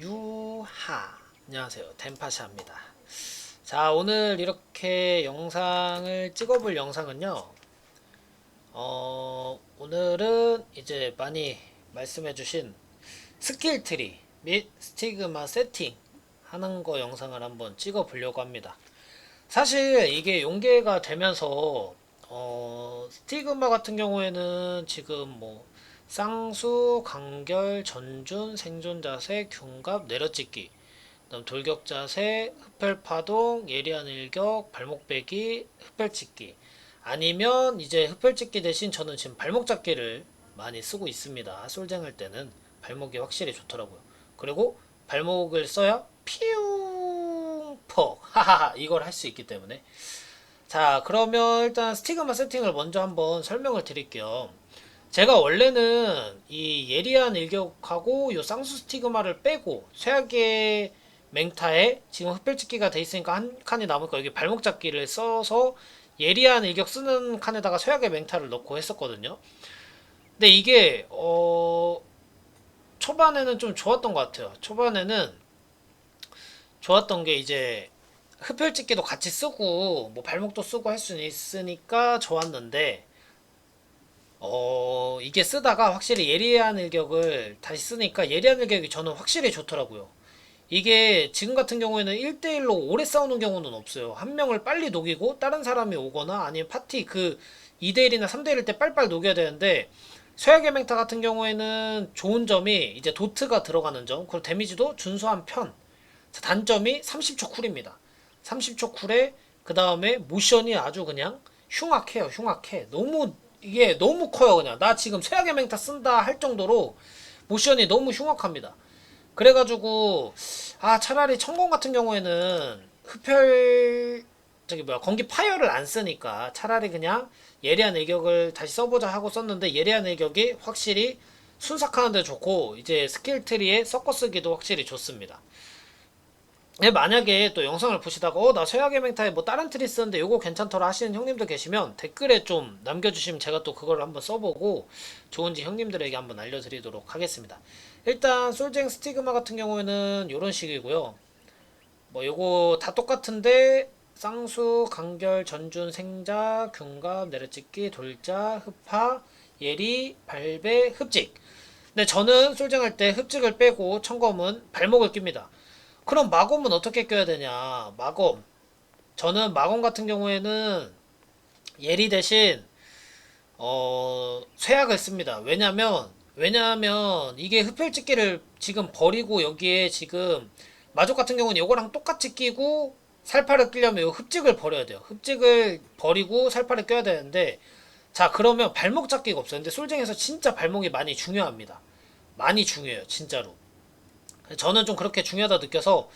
유하. 안녕하세요. 덴파샤입니다. 자 오늘 이렇게 영상을 찍어볼 영상은요 어 오늘은 이제 많이 말씀해주신 스킬 트리 및 스티그마 세팅 하는 거 영상을 한번 찍어 보려고 합니다. 사실 이게 용계가 되면서 어 스티그마 같은 경우에는 지금 뭐 쌍수, 간결, 전준, 생존자세, 균갑, 내려찍기. 그다음 돌격자세, 흡혈파동, 예리한 일격, 발목배기, 흡혈찍기. 아니면 이제 흡혈찍기 대신 저는 지금 발목잡기를 많이 쓰고 있습니다. 솔쟁 할 때는 발목이 확실히 좋더라고요. 그리고 발목을 써야 피웅 퍽 하하하 이걸 할 수 있기 때문에. 자 그러면 일단 스티그마 세팅을 먼저 한번 설명을 드릴게요 제가 원래는 이 예리한 일격하고 요 쌍수 스티그마를 빼고 쇠약의 맹타에 지금 흡혈찍기가 돼 있으니까 한 칸이 남으니까 여기 발목 잡기를 써서 예리한 일격 쓰는 칸에다가 쇠약의 맹타를 넣고 했었거든요. 근데 이게 어 초반에는 좀 좋았던 것 같아요. 초반에는 좋았던 게 이제 흡혈찍기도 같이 쓰고 뭐 발목도 쓰고 할 수 있으니까 좋았는데 어, 이게 쓰다가 확실히 예리한 일격을 다시 쓰니까 예리한 일격이 저는 확실히 좋더라고요. 이게 지금 같은 경우에는 1대1로 오래 싸우는 경우는 없어요. 한 명을 빨리 녹이고 다른 사람이 오거나 아니면 파티 그 2대1이나 3대1일 때 빨빨 녹여야 되는데 쇠약의 맹타 같은 경우에는 좋은 점이 이제 도트가 들어가는 점 그리고 데미지도 준수한 편 자, 단점이 30초 쿨입니다. 30초 쿨에 그 다음에 모션이 아주 그냥 흉악해요 흉악해 너무 이게 너무 커요 그냥. 나 지금 쇠약의 맹타 쓴다 할 정도로 모션이 너무 흉악합니다. 그래가지고 아 차라리 천공 같은 경우에는 흡혈 저기 뭐야 건기 파열을 안 쓰니까 차라리 그냥 예리한 일격을 다시 써보자 하고 썼는데 예리한 일격이 확실히 순삭하는데 좋고 이제 스킬 트리에 섞어 쓰기도 확실히 좋습니다. 네, 만약에 또 영상을 보시다가 어 나 쇠약의 맹타에 뭐 다른 트리 쓰는데 요거 괜찮더라 하시는 형님들 계시면 댓글에 좀 남겨주시면 제가 또 그걸 한번 써보고 좋은지 형님들에게 한번 알려드리도록 하겠습니다. 일단 솔쟁 스티그마 같은 경우에는 요런 식이고요. 뭐 요거 다 똑같은데 쌍수, 간결, 전준, 생자, 균갑, 내려찍기, 돌자, 흡파, 예리, 발배, 흡직. 근데 저는 솔쟁할 때 흡직을 빼고 청검은 발목을 낍니다 그럼 마검은 어떻게 껴야 되냐? 마검. 저는 마검 같은 경우에는 예리 대신 어 쇠약을 씁니다. 왜냐면 왜냐하면 이게 흡혈찍기를 지금 버리고 여기에 지금 마족 같은 경우는 이거랑 똑같이 끼고 살파를 끼려면 요 흡직을 버려야 돼요. 흡직을 버리고 살파를 껴야 되는데 자 그러면 발목 잡기가 없어요. 근데 솔쟁에서 진짜 발목이 많이 중요합니다. 많이 중요해요. 진짜로. 저는 좀 그렇게 중요하다 느껴서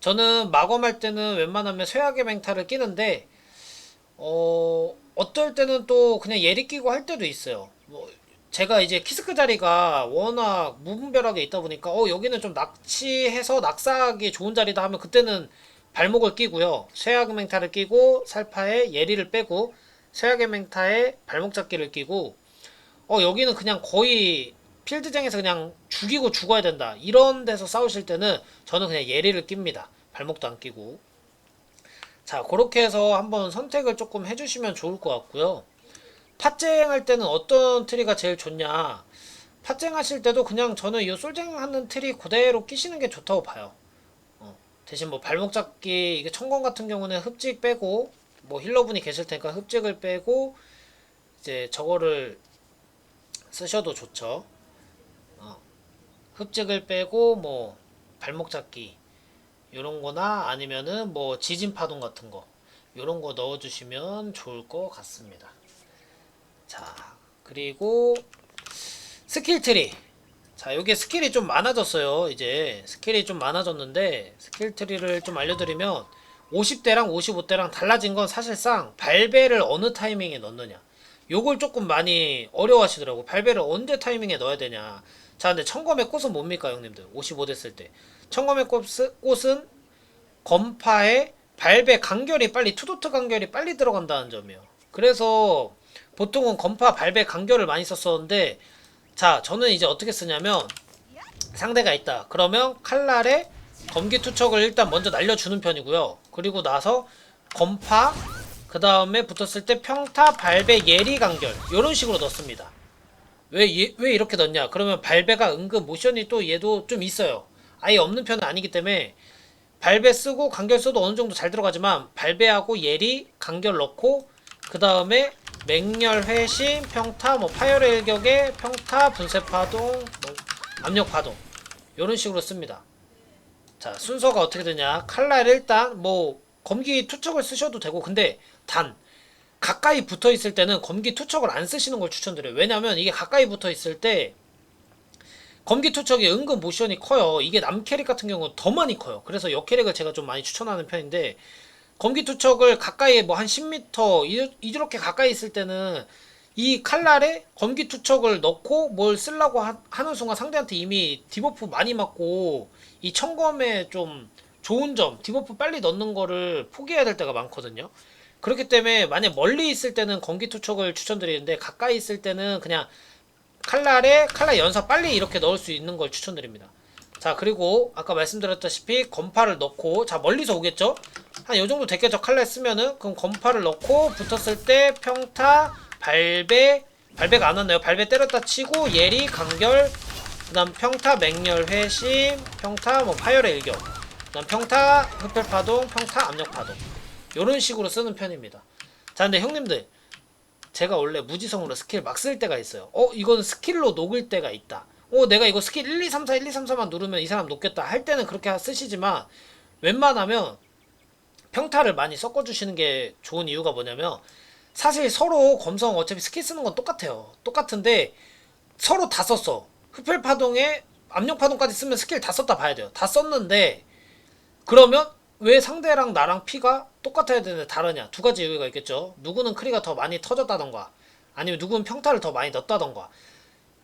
저는 마검할 때는 웬만하면 쇠약의 맹타를 끼는데 어 어떨 때는 또 그냥 예리 끼고 할 때도 있어요. 뭐 제가 이제 키스크 자리가 워낙 무분별하게 있다 보니까 어 여기는 좀 낚시해서 낙사하기 좋은 자리다 하면 그때는 발목을 끼고요. 쇠약 맹타를 끼고 살파에 예리를 빼고 쇠약의 맹타에 발목 잡기를 끼고 어 여기는 그냥 거의 필드장에서 그냥 죽이고 죽어야 된다. 이런 데서 싸우실 때는 저는 그냥 예리를 낍니다. 발목도 안 끼고. 자, 그렇게 해서 한번 선택을 조금 해주시면 좋을 것 같고요. 팟쟁 할 때는 어떤 트리가 제일 좋냐? 팟쟁 하실 때도 그냥 저는 이 솔쟁 하는 트리 그대로 끼시는 게 좋다고 봐요. 어, 대신 뭐 발목 잡기, 이게 청건 같은 경우는 흡직 빼고, 뭐 힐러분이 계실 테니까 흡직을 빼고, 이제 저거를 쓰셔도 좋죠. 흡직을 빼고 뭐 발목 잡기 요런 거나 아니면은 뭐 지진 파동 같은 거 요런 거 넣어 주시면 좋을 것 같습니다. 자, 그리고 스킬 트리. 자, 요게 스킬이 좀 많아졌어요. 이제 스킬이 좀 많아졌는데 스킬 트리를 좀 알려드리면 50대랑 55대랑 달라진 건 사실상 발배를 어느 타이밍에 넣느냐. 요걸 조금 많이 어려워하시더라고. 발배를 언제 타이밍에 넣어야 되냐. 자, 근데 청검의 꽃은 뭡니까, 형님들? 55 됐을 때. 청검의 꽃은, 검파에 발배 간결이 빨리, 투도트 간결이 빨리 들어간다는 점이에요. 그래서 보통은 검파 발배 간결을 많이 썼었는데, 자, 저는 이제 어떻게 쓰냐면, 상대가 있다. 그러면 칼날에 검기 투척을 일단 먼저 날려주는 편이고요. 그리고 나서 검파 그 다음에 붙었을 때 평타 발배 예리 간결 이런 식으로 넣습니다. 왜, 얘- 왜 이렇게 넣냐? 그러면 발배가 은근 모션이 또 얘도 좀 있어요. 아예 없는 편은 아니기 때문에 발배 쓰고 간결 써도 어느 정도 잘 들어가지만 발배하고 예리 간결 넣고 그 다음에 맹렬 회심 평타 뭐 파열의 일격에 평타 분쇄 파동 뭐 압력 파동 이런 식으로 씁니다. 자 순서가 어떻게 되냐 칼날 일단 뭐 검기 투척을 쓰셔도 되고 근데 단 가까이 붙어 있을 때는 검기 투척을 안 쓰시는 걸 추천드려요. 왜냐면 이게 가까이 붙어 있을 때 검기 투척이 은근 모션이 커요. 이게 남 캐릭 같은 경우는 더 많이 커요. 그래서 역 캐릭을 제가 좀 많이 추천하는 편인데 검기 투척을 가까이 뭐 한 10m 이- 이렇게 가까이 있을 때는 이 칼날에 검기 투척을 넣고 뭘 쓰려고 하, 는 순간 상대한테 이미 디버프 많이 맞고 이 청검에 좀 좋은 점 디버프 빨리 넣는 거를 포기해야 될 때가 많거든요. 그렇기 때문에 만약 멀리 있을 때는 검기 투척을 추천드리는데 가까이 있을 때는 그냥 칼날에 칼날 연사 빨리 이렇게 넣을 수 있는 걸 추천드립니다. 자 그리고 아까 말씀드렸다시피 검파를 넣고 자 멀리서 오겠죠? 한 요 정도 됐겠죠? 칼날 쓰면은 그럼 검파를 넣고 붙었을 때 평타 발배 발배가 안 왔나요? 발배 때렸다 치고 예리 간결 그다음 평타 맹렬 회심 평타 뭐 파열의 일격 그다음 평타 흡혈 파동 평타 압력 파동 요런 식으로 쓰는 편입니다. 자 근데 형님들 제가 원래 무지성으로 스킬 막 쓸 때가 있어요. 어, 이건 스킬로 녹을 때가 있다. 어, 내가 이거 스킬 1, 2, 3, 4, 1, 2, 3, 4만 누르면 이 사람 녹겠다. 할 때는 그렇게 쓰시지만, 웬만하면 평타를 많이 섞어주시는 게 좋은 이유가 뭐냐면, 사실 서로 검성 어차피 스킬 쓰는 건 똑같아요. 똑같은데, 서로 다 썼어. 흡혈 파동에 압력 파동까지 쓰면 스킬 다 썼다 봐야 돼요. 다 썼는데, 그러면 왜 상대랑 나랑 피가 똑같아야 되는데 다르냐? 두 가지 이유가 있겠죠. 누구는 크리가 더 많이 터졌다던가, 아니면 누구는 평타를 더 많이 넣었다던가.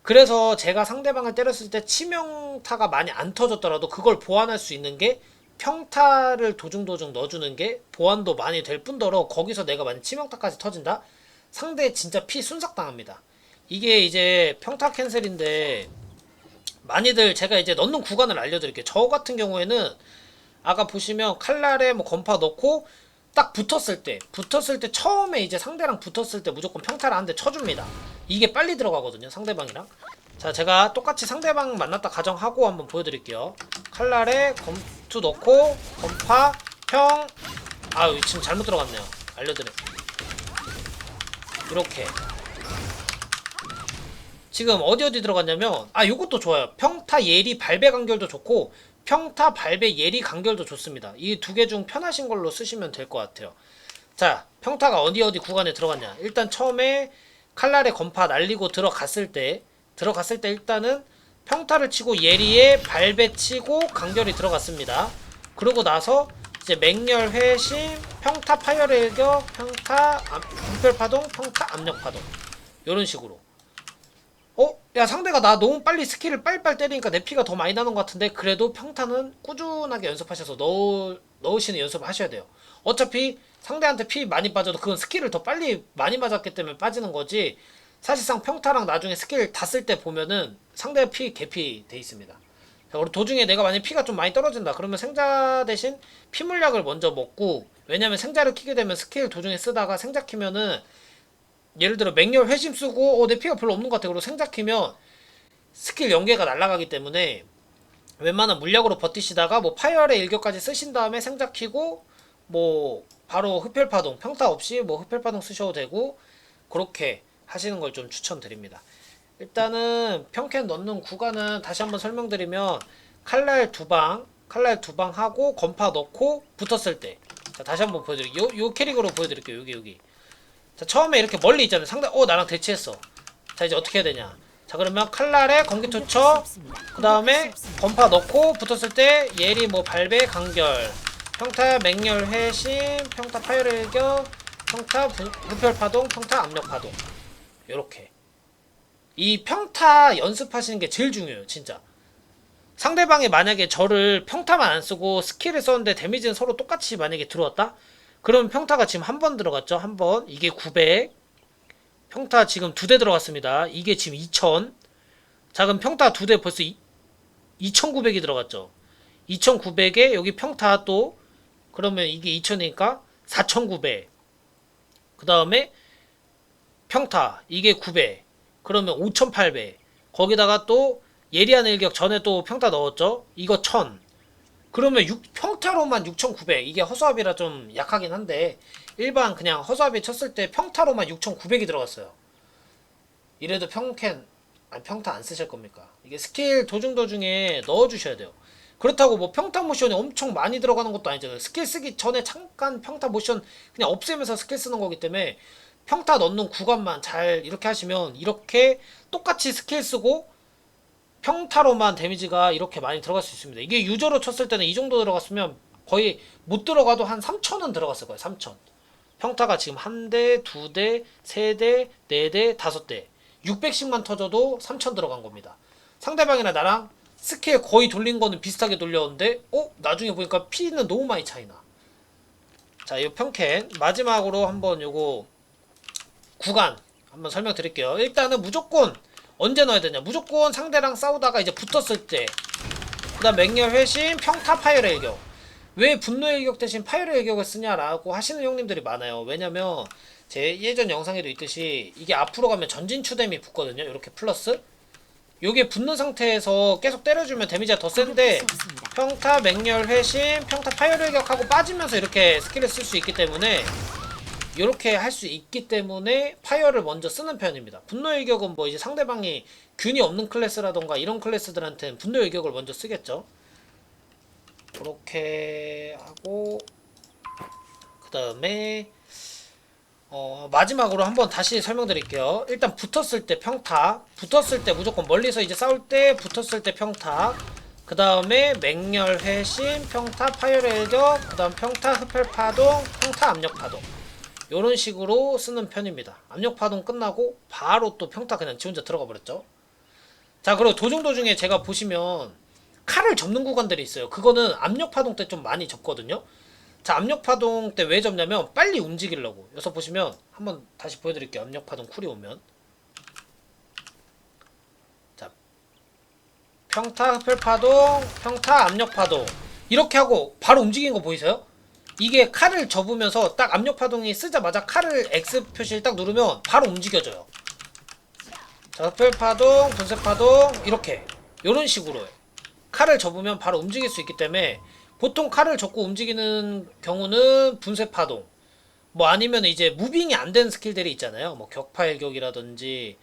그래서 제가 상대방을 때렸을 때 치명타가 많이 안 터졌더라도 그걸 보완할 수 있는 게 평타를 도중도중 넣어주는 게 보완도 많이 될 뿐더러 거기서 내가 만약 치명타까지 터진다? 상대 진짜 피 순삭당합니다. 이게 이제 평타 캔슬인데 많이들 제가 이제 넣는 구간을 알려드릴게요. 저 같은 경우에는 아까 보시면 칼날에 뭐 건파 넣고 딱 붙었을 때 붙었을 때 처음에 이제 상대랑 붙었을 때 무조건 평타를 한 대 쳐줍니다. 이게 빨리 들어가거든요 상대방이랑. 자 제가 똑같이 상대방 만났다 가정하고 한번 보여드릴게요. 칼날에 검투 넣고 건파 평. 아유 지금 잘못 들어갔네요. 알려드려. 이렇게. 지금 어디 어디 들어갔냐면 아 요것도 좋아요. 평타 예리 발배 간결도 좋고 평타 발배 예리 간결도 좋습니다. 이 두 개 중 편하신 걸로 쓰시면 될 것 같아요. 자 평타가 어디 어디 구간에 들어갔냐. 일단 처음에 칼날에 건파 날리고 들어갔을 때 들어갔을 때 일단은 평타를 치고 예리에 발배 치고 간결이 들어갔습니다. 그러고 나서 이제 맹렬 회심 평타 파열의 일격 평타 암- 분별 파동 평타 압력 파동. 요런 식으로 어? 야 상대가 나 너무 빨리 스킬을 빨리빨리 때리니까 내 피가 더 많이 나는 것 같은데 그래도 평타는 꾸준하게 연습하셔서 넣, 넣으시는 연습을 하셔야 돼요. 어차피 상대한테 피 많이 빠져도 그건 스킬을 더 빨리 많이 맞았기 때문에 빠지는 거지. 사실상 평타랑 나중에 스킬 다 쓸 때 보면은 상대 피 개피 돼 있습니다. 자, 우리 도중에 내가 만약 피가 좀 많이 떨어진다 그러면 생자 대신 피 물약을 먼저 먹고 왜냐면 생자를 키게 되면 스킬 도중에 쓰다가 생자 키면은 예를 들어 맹렬 회심 쓰고 어, 내 피가 별로 없는 것 같아 그리고 생자 키면 스킬 연계가 날아가기 때문에 웬만한 물약으로 버티시다가 뭐 파열의 일격까지 쓰신 다음에 생자 키고 뭐 바로 흡혈파동 평타 없이 뭐 흡혈파동 쓰셔도 되고 그렇게 하시는 걸 좀 추천드립니다. 일단은 평캔 넣는 구간은 다시 한번 설명드리면 칼날 두 방, 칼날 두 방 하고 건파 넣고 붙었을 때. 자 다시 한번 보여드릴게요. 요, 요 캐릭으로 보여드릴게요. 여기 여기. 자 처음에 이렇게 멀리 있잖아요. 상대 어 나랑 대치했어. 자 이제 어떻게 해야 되냐? 자 그러면 칼날에 검기 투처 그 다음에 건파 넣고 붙었을 때 예리 뭐 발배 간결 평타 맹렬 회심 평타 파열 일격 평타 부- 흡혈 파동 평타 압력 파동 요렇게 이 평타 연습하시는 게 제일 중요해요 진짜 상대방이 만약에 저를 평타만 안 쓰고 스킬을 썼는데 데미지는 서로 똑같이 만약에 들어왔다 그러면 평타가 지금 한 번 들어갔죠 한 번 이게 900 평타 지금 두 대 들어갔습니다 이게 지금 2000 자 그럼 평타 두 대 벌써 이, 2900이 들어갔죠. 2900에 여기 평타 또 그러면 이게 2000이니까 4900. 그 다음에 평타 이게 900. 그러면 5800. 거기다가 또 예리한 일격 전에 또 평타 넣었죠. 이거 1000. 그러면 6, 평타로만 6900. 이게 허수아비라 좀 약하긴 한데 일반 그냥 허수아비 쳤을 때 평타로만 6900이 들어갔어요. 이래도 평캔 아니 평타 안 쓰실 겁니까? 이게 스킬 도중 도중에 넣어 주셔야 돼요. 그렇다고 뭐 평타 모션이 엄청 많이 들어가는 것도 아니잖아요. 스킬 쓰기 전에 잠깐 평타 모션 그냥 없애면서 스킬 쓰는 거기 때문에 평타 넣는 구간만 잘 이렇게 하시면 이렇게 똑같이 스킬 쓰고 평타로만 데미지가 이렇게 많이 들어갈 수 있습니다. 이게 유저로 쳤을 때는 이 정도 들어갔으면 거의 못 들어가도 한 3천은 들어갔을 거예요. 3천. 평타가 지금 한 대, 두 대, 세 대, 네 대, 다섯 대. 600씩만 터져도 3천 들어간 겁니다. 상대방이나 나랑 스킬 거의 돌린 거는 비슷하게 돌렸는데, 어? 나중에 보니까 피는 너무 많이 차이나. 자, 이 평캔. 마지막으로 한번 요거 구간 한번 설명드릴게요. 일단은 무조건 언제 넣어야 되냐? 무조건 상대랑 싸우다가 이제 붙었을 때. 그 다음 맹렬 회심, 평타 파열의 일격. 왜 분노의 일격 대신 파열의 일격을 쓰냐라고 하시는 형님들이 많아요. 왜냐면 제 예전 영상에도 있듯이 이게 앞으로 가면 전진 추뎀이 붙거든요. 이렇게 플러스. 요게 붙는 상태에서 계속 때려주면 데미지가 더 센데 평타, 맹렬, 회심, 평타, 파열 일격하고 빠지면서 이렇게 스킬을 쓸 수 있기 때문에 이렇게 할 수 있기 때문에 파이어를 먼저 쓰는 편입니다. 분노 일격은 뭐 이제 상대방이 균이 없는 클래스라던가 이런 클래스들한테는 분노 일격을 먼저 쓰겠죠. 그렇게 하고 그 다음에 어, 마지막으로 한번 다시 설명드릴게요. 일단 붙었을 때 평타, 붙었을 때 무조건 멀리서 이제 싸울 때 붙었을 때 평타, 그 다음에 맹렬 회심, 평타 파열 일격, 그 다음 평타 흡혈 파동, 평타 압력 파동. 이런 식으로 쓰는 편입니다. 압력 파동 끝나고 바로 또 평타 그냥 지 혼자 들어가 버렸죠. 자 그리고 도중 도중에 제가 보시면 칼을 접는 구간들이 있어요. 그거는 압력 파동 때 좀 많이 접거든요. 자 압력 파동 때 왜 접냐면 빨리 움직이려고. 여기서 보시면 한번 다시 보여드릴게요. 압력 파동 쿨이 오면 자 평타 흡혈 파동, 평타 압력 파동 이렇게 하고 바로 움직이는 거 보이세요? 이게 칼을 접으면서 딱 압력 파동이 쓰자마자 칼을 X 표시를 딱 누르면 바로 움직여져요. 자, 흡혈 파동, 분쇄 파동 이렇게 이런 식으로 칼을 접으면 바로 움직일 수 있기 때문에 보통 칼을 접고 움직이는 경우는 분쇄 파동 뭐 아니면 이제 무빙이 안 되는 스킬들이 있잖아요. 뭐 격파 일격이라든지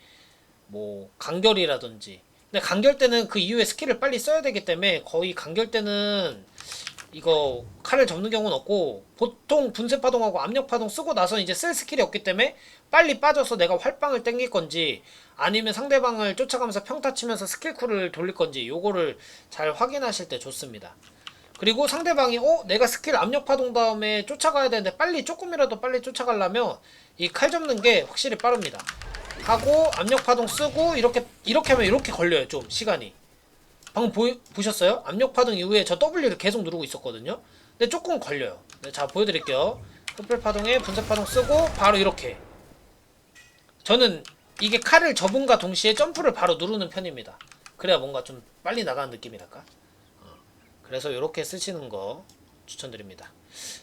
뭐 간결이라든지 근데 간결 때는 그 이후에 스킬을 빨리 써야 되기 때문에 거의 간결 때는 이거 칼을 접는 경우는 없고 보통 분쇄 파동하고 압력 파동 쓰고 나서 이제 쓸 스킬이 없기 때문에 빨리 빠져서 내가 활빵을 땡길 건지 아니면 상대방을 쫓아가면서 평타 치면서 스킬 쿨을 돌릴 건지 요거를 잘 확인하실 때 좋습니다. 그리고 상대방이 어 내가 스킬 압력 파동 다음에 쫓아가야 되는데 빨리 조금이라도 빨리 쫓아가려면 이 칼 접는 게 확실히 빠릅니다. 하고 압력 파동 쓰고 이렇게 이렇게 하면 이렇게 걸려요 좀 시간이. 방금 보, 보셨어요? 압력 파동 이후에 저 W를 계속 누르고 있었거든요. 근데 조금 걸려요. 네, 자 보여드릴게요. 흡혈 파동에 분쇄 파동 쓰고 바로 이렇게. 저는 이게 칼을 접은과 동시에 점프를 바로 누르는 편입니다. 그래야 뭔가 좀 빨리 나가는 느낌이랄까. 어, 그래서 이렇게 쓰시는 거 추천드립니다.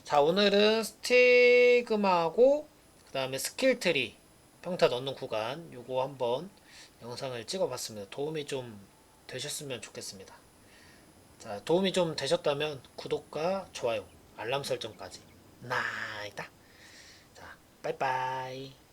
자 오늘은 스티그마하고 그 다음에 스킬트리 평타 넣는 구간 요거 한번 영상을 찍어봤습니다. 도움이 좀 되셨으면 좋겠습니다. 자, 도움이 좀 되셨다면 구독과 좋아요, 알람 설정까지 나이다. 자, 빠이빠이.